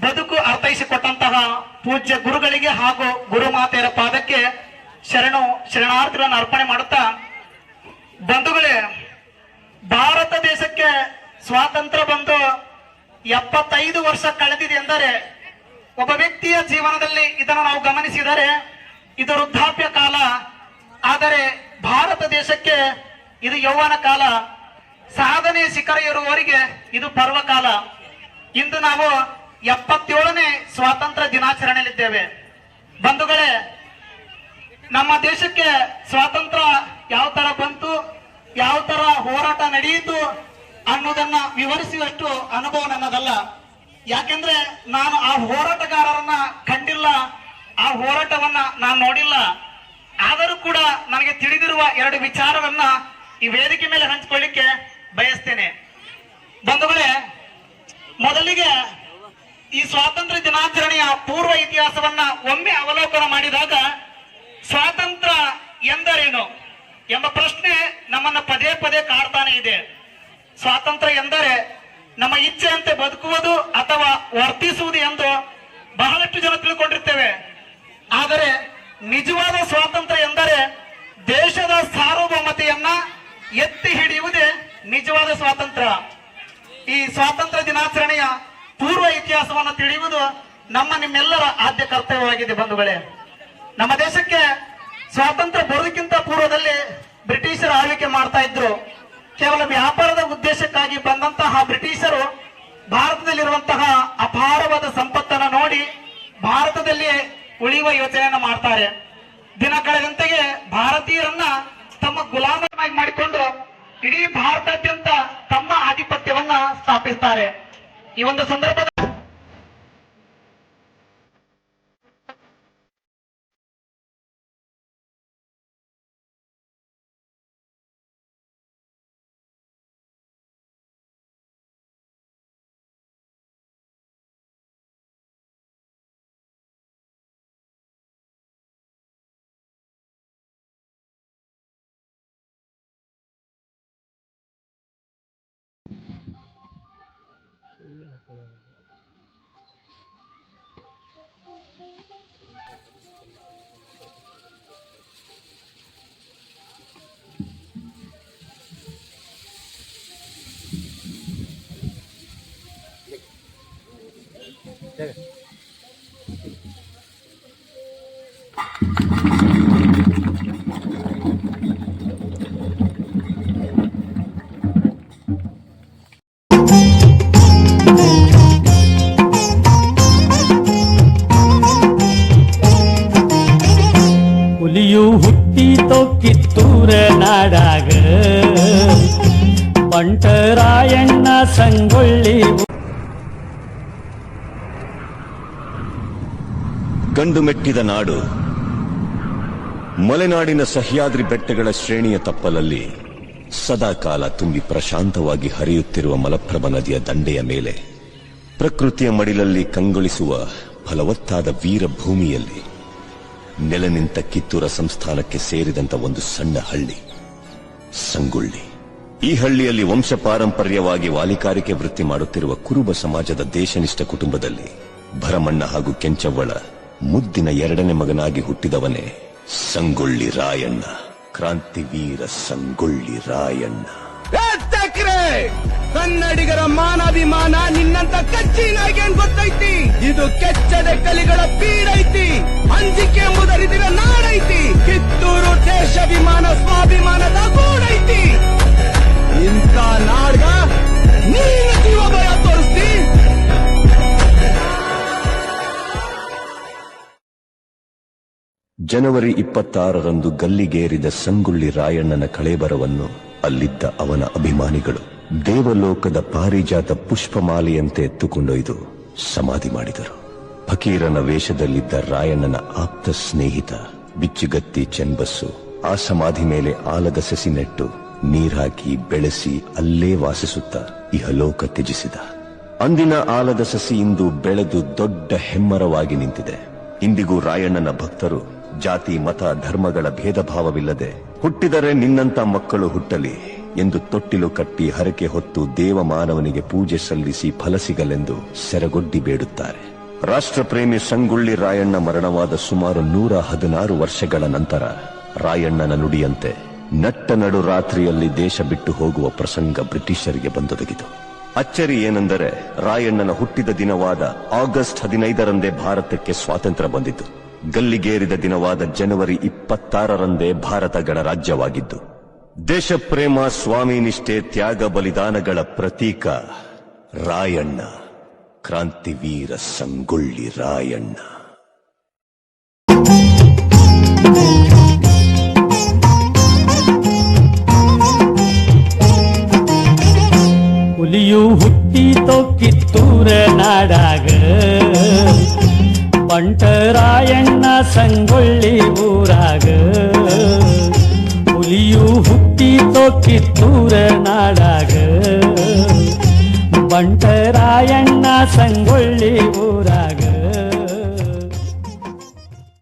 ಬದುಕು ಅರ್ಥೈಸಿಕೊಟ್ಟಂತಹ ಪೂಜ್ಯ ಗುರುಗಳಿಗೆ ಹಾಗೂ ಗುರುಮಾತೆಯರ ಪಾದಕ್ಕೆ ಶರಣು ಶರಣಾರ್ಥಿಗಳನ್ನು ಅರ್ಪಣೆ ಮಾಡುತ್ತಾ, ಬಂಧುಗಳೇ, ಭಾರತ ದೇಶಕ್ಕೆ ಸ್ವಾತಂತ್ರ್ಯ ಬಂದು ಎಪ್ಪತ್ತೈದು ವರ್ಷ ಕಳೆದಿದೆ ಎಂದರೆ ಒಬ್ಬ ವ್ಯಕ್ತಿಯ ಜೀವನದಲ್ಲಿ ಇದನ್ನು ನಾವು ಗಮನಿಸಿದರೆ ಇದು ವೃದ್ಧಾಪ್ಯ ಕಾಲ. ಆದರೆ ಭಾರತ ದೇಶಕ್ಕೆ ಇದು ಯೌವನ ಕಾಲ. ಸಾಧನೆ ಶಿಖರ ಇರುವವರಿಗೆ ಇದು ಪರ್ವಕಾಲ ಇಂದು ನಾವು ಎಪ್ಪತ್ತೇಳನೇ ಸ್ವಾತಂತ್ರ್ಯ ದಿನಾಚರಣೆಯಲ್ಲಿದ್ದೇವೆ. ಬಂಧುಗಳೇ, ನಮ್ಮ ದೇಶಕ್ಕೆ ಸ್ವಾತಂತ್ರ್ಯ ಯಾವ ತರ ಬಂತು, ಯಾವ ತರ ಹೋರಾಟ ನಡೆಯಿತು ಅನ್ನೋದನ್ನ ವಿವರಿಸುವಷ್ಟು ಅನುಭವ ನನ್ನದಲ್ಲ. ಯಾಕೆಂದ್ರೆ ನಾನು ಆ ಹೋರಾಟಗಾರರನ್ನ ಕಂಡಿಲ್ಲ, ಆ ಹೋರಾಟವನ್ನ ನಾನು ನೋಡಿಲ್ಲ. ಆದರೂ ಕೂಡ ನನಗೆ ತಿಳಿದಿರುವ ಎರಡು ವಿಚಾರವನ್ನ ಈ ವೇದಿಕೆ ಮೇಲೆ ಹಂಚಿಕೊಳ್ಳಿಕ್ಕೆ ಬಯಸ್ತೇನೆ. ಬಂಧುಗಳೇ ಈ ಸ್ವಾತಂತ್ರ್ಯ ದಿನಾಚರಣೆಯ ಪೂರ್ವ ಇತಿಹಾಸವನ್ನ ಒಮ್ಮೆ ಅವಲೋಕನ ಮಾಡಿದಾಗ ಸ್ವಾತಂತ್ರ್ಯ ಎಂದರೇನು ಎಂಬ ಪ್ರಶ್ನೆ ನಮ್ಮನ್ನ ಪದೇ ಪದೇ ಕಾಡ್ತಾನೆ ಇದೆ. ಸ್ವಾತಂತ್ರ್ಯ ಎಂದರೆ ನಮ್ಮ ಇಚ್ಛೆಯಂತೆ ಬದುಕುವುದು ಅಥವಾ ವರ್ತಿಸುವುದು ಎಂದು ಬಹಳಷ್ಟು ಜನ ತಿಳ್ಕೊಂಡಿರ್ತೇವೆ. ಆದರೆ ನಿಜವಾದ ಸ್ವಾತಂತ್ರ್ಯ ಎಂದರೆ ದೇಶದ ಸಾರ್ವಭೌಮತೆಯನ್ನ ಎತ್ತಿ ಹಿಡಿಯುವುದೇ ನಿಜವಾದ ಸ್ವಾತಂತ್ರ್ಯ. ಈ ಸ್ವಾತಂತ್ರ್ಯ ದಿನಾಚರಣೆಯ ಪೂರ್ವ ಇತಿಹಾಸವನ್ನು ತಿಳಿಯುವುದು ನಮ್ಮ ನಿಮ್ಮೆಲ್ಲರ ಆದ್ಯ ಕರ್ತವ್ಯವಾಗಿದೆ ಬಂಧುಗಳೇ. ನಮ್ಮ ದೇಶಕ್ಕೆ ಸ್ವಾತಂತ್ರ್ಯ ಬರೋದಕ್ಕಿಂತ ಪೂರ್ವದಲ್ಲಿ ಬ್ರಿಟಿಷರು ಆಳ್ವಿಕೆ ಮಾಡ್ತಾ ಇದ್ರು. ಕೇವಲ ವ್ಯಾಪಾರದ ಉದ್ದೇಶಕ್ಕಾಗಿ ಬಂದಂತಹ ಬ್ರಿಟಿಷರು ಭಾರತದಲ್ಲಿರುವಂತಹ ಅಪಾರವಾದ ಸಂಪತ್ತನ್ನು ನೋಡಿ ಭಾರತದಲ್ಲಿ ಉಳಿಯುವ ಯೋಚನೆಯನ್ನು ಮಾಡ್ತಾರೆ. ದಿನ ಕಳೆದಂತೆಯೇ ಭಾರತೀಯರನ್ನ ತಮ್ಮ ಗುಲಾಮರನ್ನಾಗಿ ಮಾಡಿಕೊಂಡು ಇಡೀ ಭಾರತಾದ್ಯಂತ ತಮ್ಮ ಆಧಿಪತ್ಯವನ್ನ ಸ್ಥಾಪಿಸ್ತಾರೆ. ಈ ಒಂದು ಸಂದರ್ಭದ ಹುಲಿಯು ಬಂಟರಾಯಣ್ಣ ಸಂಗೊಳ್ಳಿ. ಗಂಡು ಮೆಟ್ಟಿದ ನಾಡು ಮಲೆನಾಡಿನ ಸಹ್ಯಾದ್ರಿ ಬೆಟ್ಟಗಳ ಶ್ರೇಣಿಯ ತಪ್ಪಲಲ್ಲಿ ಸದಾಕಾಲ ತುಂಬಿ ಪ್ರಶಾಂತವಾಗಿ ಹರಿಯುತ್ತಿರುವ ಮಲಪ್ರಭ ನದಿಯ ದಂಡೆಯ ಮೇಲೆ ಪ್ರಕೃತಿಯ ಮಡಿಲಲ್ಲಿ ಕಂಗೊಳಿಸುವ ಫಲವತ್ತಾದ ವೀರ ಭೂಮಿಯಲ್ಲಿ ನೆಲೆ ನಿಂತ ಕಿತ್ತೂರ ಸಂಸ್ಥಾನಕ್ಕೆ ಸೇರಿದಂತ ಒಂದು ಸಣ್ಣ ಹಳ್ಳಿ, ಸಂಗೊಳ್ಳಿ. ಈ ಹಳ್ಳಿಯಲ್ಲಿ ವಂಶ ಪಾರಂಪರ್ಯವಾಗಿ ವಾಲಿಕಾರಿಕೆ ವೃತ್ತಿ ಮಾಡುತ್ತಿರುವ ಕುರುಬ ಸಮಾಜದ ದೇಶನಿಷ್ಠ ಕುಟುಂಬದಲ್ಲಿ ಭರಮಣ್ಣ ಹಾಗೂ ಕೆಂಚವ್ವಳ ಮುದ್ದಿನ ಎರಡನೇ ಮಗನಾಗಿ ಹುಟ್ಟಿದವನೇ ಸಂಗೊಳ್ಳಿ ರಾಯಣ್ಣ. ಕ್ರಾಂತಿವೀರ ಸಂಗೊಳ್ಳಿ ರಾಯಣ್ಣ. ಕನ್ನಡಿಗರ ಮಾನಾಭಿಮಾನ ನಿನ್ನಂತ ಕಚ್ಚಿನಾಗಿ ಗೊತ್ತೈತಿ? ಇದು ಕೆಚ್ಚದ ಕಲಿಗಳ ಪೀಡೈತಿ. ಅಂಜಿಕೆ ಎಂಬುದರಿದಿರ ಜನವರಿ ಇಪ್ಪತ್ತಾರರಂದು ಗಲ್ಲಿಗೇರಿದ ಸಂಗುಳ್ಳಿ ರಾಯಣ್ಣನ ಕಳೇಬರವನ್ನು ಅಲ್ಲಿದ್ದ ಅವನ ಅಭಿಮಾನಿಗಳು ದೇವಲೋಕದ ಪಾರಿಜಾತ ಪುಷ್ಪಮಾಲೆಯಂತೆ ಎತ್ತುಕೊಂಡೊಯ್ದು ಸಮಾಧಿ ಮಾಡಿದರು. ಫಕೀರನ ವೇಷದಲ್ಲಿದ್ದ ರಾಯಣ್ಣನ ಆಪ್ತ ಸ್ನೇಹಿತ ಬಿಚ್ಚುಗತ್ತಿ ಚೆನ್ಬಸ್ಸು ಆ ಸಮಾಧಿ ಮೇಲೆ ಆಲದ ಸಸಿ ನೆಟ್ಟು ನೀರಾಕಿ ಬೆಳೆಸಿ ಅಲ್ಲೇ ವಾಸಿಸುತ್ತ ಇಹಲೋಕ ತ್ಯಜಿಸಿದ. ಅಂದಿನ ಆಲದ ಸಸಿ ಇಂದು ಬೆಳೆದು ದೊಡ್ಡ ಹೆಮ್ಮರವಾಗಿ ನಿಂತಿದೆ. ಇಂದಿಗೂ ರಾಯಣ್ಣನ ಭಕ್ತರು ಜಾತಿ, ಮತ, ಧರ್ಮಗಳ ಭೇದ ಭಾವವಿಲ್ಲದೆ ಹುಟ್ಟಿದರೆ ನಿನ್ನಂತ ಮಕ್ಕಳು ಹುಟ್ಟಲಿ ಎಂದು ತೊಟ್ಟಿಲು ಕಟ್ಟಿ ಹರಕೆ ಹೊತ್ತು ದೇವ ಮಾನವನಿಗೆ ಪೂಜೆ ಸಲ್ಲಿಸಿ ಫಲ ಸಿಗಲೆಂದು ಸೆರಗೊಡ್ಡಿ ಬೇಡುತ್ತಾರೆ. ರಾಷ್ಟ್ರಪ್ರೇಮಿ ಸಂಗೊಳ್ಳಿ ರಾಯಣ್ಣ ಮರಣವಾದ ಸುಮಾರು ನೂರ ಹದಿನಾರು ವರ್ಷಗಳ ನಂತರ ರಾಯಣ್ಣನ ನುಡಿಯಂತೆ ನಟ್ಟ ನಡು ರಾತ್ರಿಯಲ್ಲಿ ದೇಶ ಬಿಟ್ಟು ಹೋಗುವ ಪ್ರಸಂಗ ಬ್ರಿಟಿಷರಿಗೆ ಬಂದೊದಗಿತು. ಅಚ್ಚರಿ ಏನೆಂದರೆ ರಾಯಣ್ಣನ ಹುಟ್ಟಿದ ದಿನವಾದ ಆಗಸ್ಟ್ ಹದಿನೈದರಂದೇ ಭಾರತಕ್ಕೆ ಸ್ವಾತಂತ್ರ್ಯ ಬಂದಿತು. ಗಲ್ಲಿಗೇರಿದ ದಿನವಾದ ಜನವರಿ ಇಪ್ಪತ್ತಾರರಂದೇ ಭಾರತ ಗಣರಾಜ್ಯವಾಗಿದ್ದು. ದೇಶಪ್ರೇಮ, ಸ್ವಾಮಿ ನಿಷ್ಠೆ, ತ್ಯಾಗ, ಬಲಿದಾನಗಳ ಪ್ರತೀಕ ರಾಯಣ್ಣ. ಕ್ರಾಂತಿವೀರ ಸಂಗೊಳ್ಳಿ ರಾಯಣ್ಣ. ಹುಲಿಯು ಹುಟ್ಟಿ ಕಿತ್ತೂರ ನಾಡಾಗ ಬಂಟರಾಯಣ್ಣ ಸಂಗೊಳ್ಳಿ ಊರಾಗ. ಹುಲಿಯು ಹುಟ್ಟಿ ಕಿತ್ತೂರ ನಾಡಾಗ. ಬಂಟರಾಯಣ್ಣ ಸಂಗೊಳ್ಳಿ